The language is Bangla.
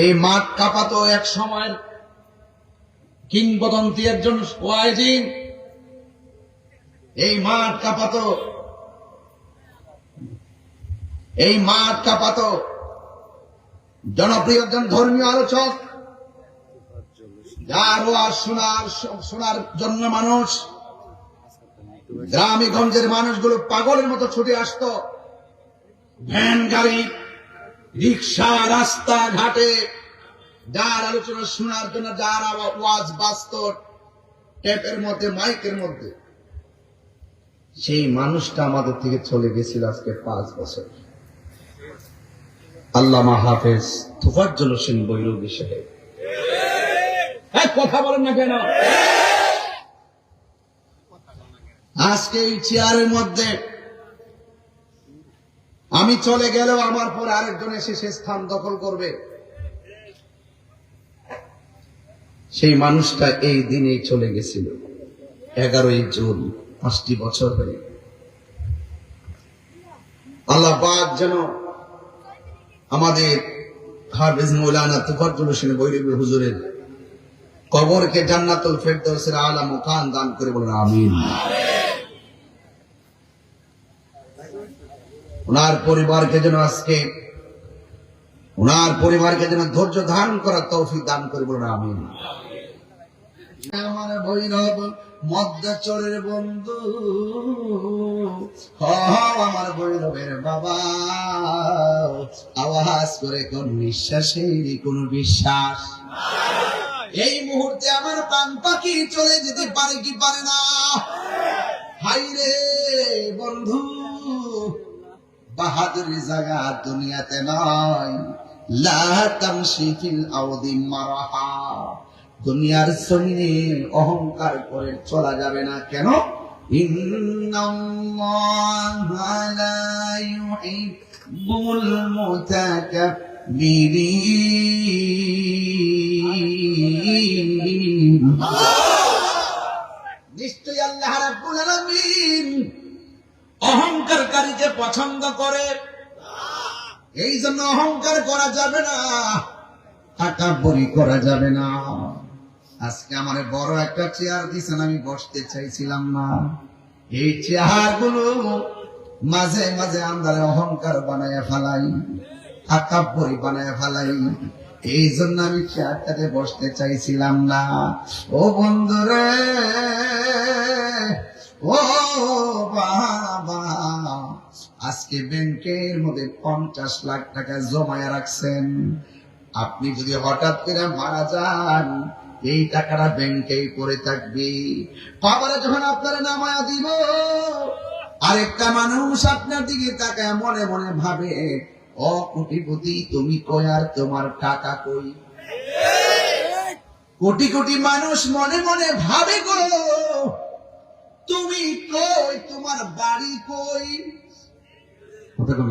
এই মাঠ কাঁপাতো এক সময়ের কিংবদন্তি একজন ওয়াইজিন। এই মাঠ কাঁপাতো, এই মাঠ কাঁপাতো জনপ্রিয় একজন ধর্মীয় আলোচক, যার ওয়াজ শোনার শোনার জন্য মানুষ, গ্রামীগঞ্জের মানুষগুলো পাগলের মতো ছুটে আসতো। ভ্যান, গাড়ি রিক্সা, রাস্তা, ঘাটে। যার আলোচনা শোনার জন্য যার ওয়াজ বাস্ত টেপের মধ্যে, মাইকের মধ্যে। সেই মানুষটা আমাদের থেকে চলে গেছিল আজকে পাঁচ বছর। আল্লামা হাফেজ তুফাজ্জল হোসেন বৈরবী সাহেব। হ্যাঁ কথা বলেন না কেন? আজকে এই চেয়ারের মধ্যে আমি চলে গেলেও আমার পর আরেকজন এসে সে স্থান দখল করবে। সেই মানুষটা এই দিনেই চলে গেছিল। এগারোই জুন, পাঁচটি বছর হয়ে আল্লাহ যেন আমাদের হাফেজ মৌলানা তুফাজ্জল হোসেন বৈরবী হুজুরের কবরকে জান্নাতুল ফেরদৌসের আলা মুকান দান করে বলেন, আমিন। ওনার পরিবারকে যেন আজকে ওনার পরিবারকে যেন ধৈর্য ধারণ করার তৌফিক দান করে বলুন, আমিন। আমার ভৈরব মদ্দাচরের বন্ধু আমার ভৈরবের বাবা। আওয়াজ করে কোন নিঃশ্বাসের কোন বিশ্বাস। এই মুহূর্তে আমার প্রাণ পাখি চলে যেতে পারে কি পারে না? হাই রে! বাহাদুরি জায়গা দুনিয়াতে নয় দুনিয়ার জমিনে অহংকার করে চলা যাবে না কেন? ইন্নাল্লাহা লা মুতাকাব্বিরিন। অহংকারকারীকে পছন্দ করে, এই জন্য অহংকার করা যাবে না, টাকা বড়ি করা যাবে না। আজকে আমার বড় একটা চেয়ার দিছেন, আমি বসতে চাইছিলাম না। এই চেয়ারগুলো মাঝে মাঝে আমরা অহংকার বানায় ফেলাই, টাকা বড়ি বানায় ফেলাই। এই জন্য আমি চেয়ারটাতে বসতে চাইছিলাম না। ও বন্ধুরে ও বাবা আজকে ব্যাংকের মধ্যে পঞ্চাশ লাখ টাকা জমায় রাখছেন। আপনি যদি হঠাৎ করে মারা যান এই টাকাটা ব্যাংকেই পড়ে থাকবে। বাবারা যখন আপনারা নামায়া দিব আরেকটা মানুষ আপনার দিকে তাকায় মনে মনে ভাবে ও কোটিপতি তুমি কই আর তোমার টাকা কই? কোটি কোটি মানুষ মনে মনে ভাবে গো তুমি কই তোমার বাড়ি কই কথা কম।